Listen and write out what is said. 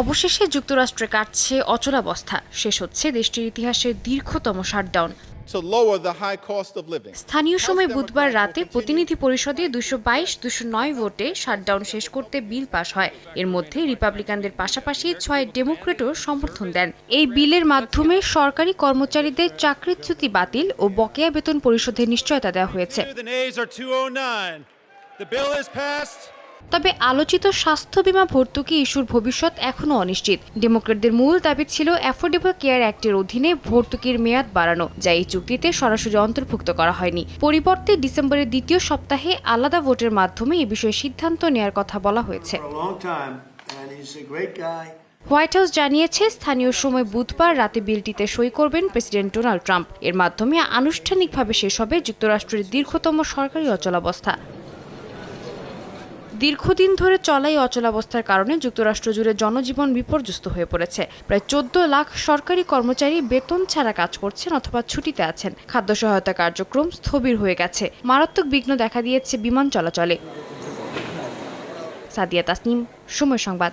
অবশেষে যুক্তরাষ্ট্রে কাটছে অচলাবস্থা। শেষ হচ্ছে দেশটির ইতিহাসের দীর্ঘতম শাটডাউন. স্থানীয় সময় বুধবার রাতে প্রতিনিধি পরিষদে দুশো বাইশ দুশো নয় ভোটে শাটডাউন শেষ করতে বিল পাশ হয়। এর মধ্যে রিপাবলিকানদের পাশাপাশি ছয় ডেমোক্রেটও সমর্থন দেন। এই বিলের মাধ্যমে সরকারি কর্মচারীদের চাকরিচ্যুতি বাতিল ও বকেয়া বেতন পরিশোধের নিশ্চয়তা দেওয়া হয়েছে। The nays are 209. The bill is passed. তবে আলোচিত স্বাস্থ্য বীমা ভর্তুকি ইস্যুর ভবিষ্যৎ এখনও অনিশ্চিত ডেমোক্রেটদের মূল দাবি ছিল অ্যাফোর্ডেবল কেয়ার অ্যাক্টের অধীনে ভর্তুকির মেয়াদ বাড়ানো যা এই চুক্তিতে সরাসরি অন্তর্ভুক্ত করা হয়নি পরিবর্তে ডিসেম্বরের দ্বিতীয় সপ্তাহে আলাদা ভোটের মাধ্যমে এ বিষয়ে সিদ্ধান্ত নেয়ার কথা বলা হয়েছে. হোয়াইট হাউস জানিয়েছে স্থানীয় সময় বুধবার রাতে বিলটিতে সই করবেন প্রেসিডেন্ট ডোনাল্ড ট্রাম্প এর মাধ্যমে আনুষ্ঠানিকভাবে শেষ হবে যুক্তরাষ্ট্রের দীর্ঘতম সরকারি অচলাবস্থা দীর্ঘদিন ধরে চলাই অচলাবস্থার কারণে যুক্তরাষ্ট্র জুড়ে জনজীবন বিপর্যস্ত হয়ে পড়েছে। প্রায় চোদ্দ লাখ সরকারি কর্মচারী বেতন ছাড়া কাজ করছেন অথবা ছুটিতে আছেন। খাদ্য সহায়তা কার্যক্রম স্থবির হয়ে গেছে। মারাত্মক বিঘ্ন দেখা দিয়েছে বিমান চলাচলে। সাদিয়া তাসনিম, সময় সংবাদ।